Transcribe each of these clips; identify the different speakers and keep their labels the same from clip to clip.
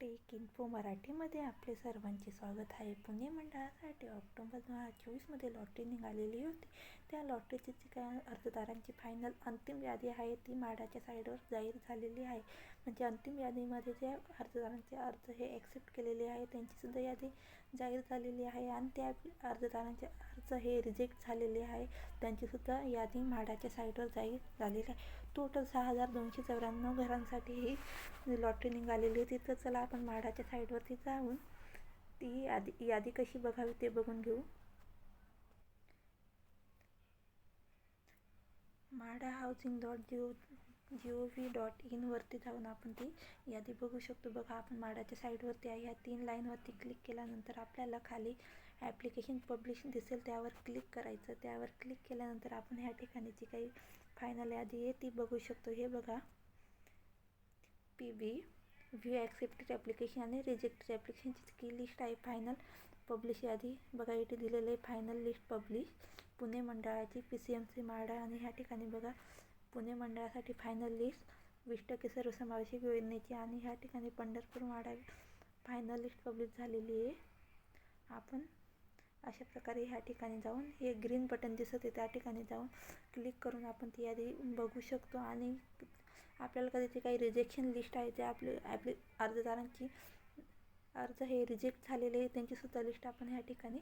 Speaker 1: Take info मराठीमध्ये आपले सर्वांचे स्वागत आहे. पुणे मंडळासाठी ऑक्टोबर दोन हजार चोवीसमध्ये लॉटरी निघालेली होती. त्या लॉटरीची जी काय अर्जदारांची फायनल अंतिम यादी आहे ती माडाच्या साईडवर जाहीर झालेली आहे. म्हणजे अंतिम यादीमध्ये जे अर्जदारांचे अर्ज हे ॲक्सेप्ट केलेले आहे त्यांचीसुद्धा यादी जाहीर झालेली आहे आणि त्या अर्जदारांचे अर्ज हे रिजेक्ट झालेले आहे. त्यांचीसुद्धा यादी म्हाडाच्या साईटवर जाहीर झालेली आहे. टोटल सहा हजार दोनशे चौऱ्याण्णव घरांसाठी ही लॉटरी निघालेली होती तर चला आपण म्हाडाच्या साईटवरती जाऊन ती यादी यादी कशी बघावी ते बघून घेऊ. MHADA housing dot gov G O V dot इनवरती जाऊन आपण ती यादी बघू शकतो. बघा आपण माडाच्या साईडवरती आहे. ह्या तीन लाईनवरती क्लिक केल्यानंतर आपल्याला खाली ॲप्लिकेशन पब्लिश दिसेल. त्यावर क्लिक करायचं. त्यावर क्लिक केल्यानंतर आपण ह्या ठिकाणी जी काही फायनल यादी आहे ती बघू शकतो. हे बघा P B view accepted application आणि रिजेक्टेड ॲप्लिकेशनची की लिस्ट आहे फायनल पब्लिश यादी. बघा इथे दिलेलं आहे फायनल लिस्ट पब्लिश पुणे मंडळाची P C M C MHADA आणि ह्या ठिकाणी बघा पुणे मंडळासाठी फायनल लिस्ट वीस टक्के सर्वसमावेशक योजनेची आणि ह्या ठिकाणी Pandharpur MHADA final list publish झालेली आहे. आपण अशा प्रकारे ह्या ठिकाणी जाऊन हे ग्रीन बटन दिसत आहे त्या ठिकाणी जाऊन क्लिक करून आपण ती यादी बघू शकतो आणि आपल्याला कधी काही रिजेक्शन लिस्ट आहे ते आपले आपले अर्जदारांची अर्ज हे रिजेक्ट झालेले आहे त्यांचीसुद्धा लिस्ट आपण ह्या ठिकाणी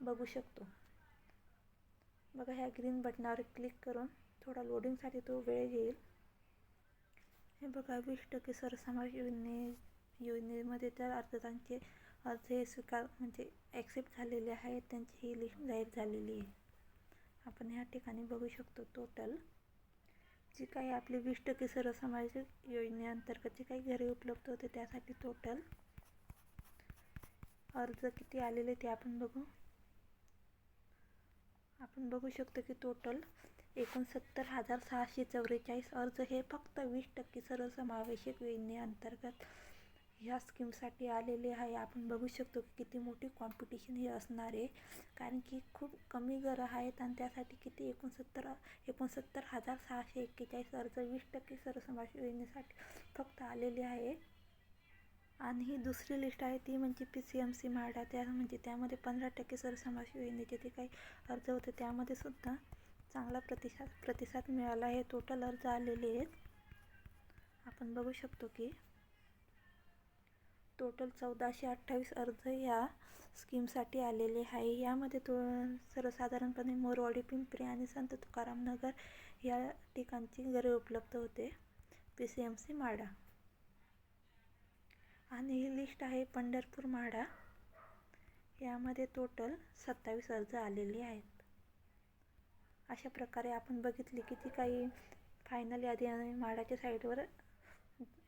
Speaker 1: बघू शकतो. बघा ह्या ग्रीन बटनावर क्लिक करून थोडा लोडिंगसाठी तो वेळ घेईल हे बघा वीस टक्के सरसमाज योजने योजनेमध्ये तर अर्जदारांचे अर्ज हे स्वीकार म्हणजे ॲक्सेप्ट झालेले आहेत. त्यांची ही लिस्ट जाहीर झालेली आहे. आपण ह्या ठिकाणी बघू शकतो टोटल जी काही आपली वीस टक्के सर्वसमावेश योजनेअंतर्गत जे काही घरे उपलब्ध होते त्यासाठी टोटल अर्ज किती आलेले ते आपण बघू. आपण बघू शकतो की टोटल एकोणसत्तर हजार सहाशे चौवेचाळीस अर्ज हे फक्त वीस टक्के सर्वसमावेशक योजनेअंतर्गत ह्या स्कीमसाठी आलेले आहे. आपण बघू शकतो की किती मोठी कॉम्पिटिशन हे असणार आहे. कारण की खूप कमी घरं आहेत आणि त्यासाठी किती एकोणसत्तर एकोणसत्तर हजार सहाशे एक्केचाळीस अर्ज वीस टक्के सर्वसमावेश योजनेसाठी फक्त आलेले आहे. आणि ही दुसरी लिस्ट आहे ती म्हणजे P C M C MHADA त्या म्हणजे त्यामध्ये पंधरा टक्के सर्वसमावेश योजनेचे जे काही अर्ज होते त्यामध्ये सुद्धा चांगला प्रतिसाद प्रतिसाद मिळाला. हे टोटल अर्ज आलेले आहेत. आपण बघू शकतो की टोटल चौदाशे अठ्ठावीस अर्ज या स्कीमसाठी आलेले आहे. यामध्ये तो सर्वसाधारणपणे मोरवाडी पिंपरी आणि संत तुकाराम नगर या ठिकाणची घरे उपलब्ध होते. P C M C MHADA आणि ही लिस्ट आहे पंढरपूर माडा यामध्ये टोटल सत्तावीस अर्ज आलेले आहेत. अशा प्रकारे आपण बघितली की ती काही फायनल यादी आणि माडाच्या साईडवर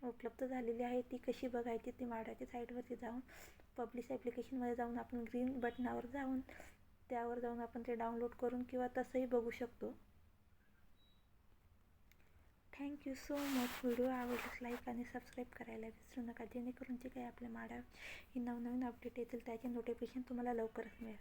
Speaker 1: उपलब्ध झालेली आहे. ती कशी बघायची ती माडाच्या साईडवरती जाऊन पब्लिश ॲप्लिकेशनमध्ये जाऊन आपण ग्रीन बटनावर जाऊन त्यावर जाऊन आपण ते डाउनलोड करून किंवा तसंही बघू शकतो. Thank you so much video आवडल्यास लाईक आणि सबस्क्राईब करायला विसरू नका. जेणेकरून जे काही आपल्या माडा ही नवनवीन अपडेट येतील त्याचे नोटिफिकेशन तुम्हाला लवकरच मिळेल.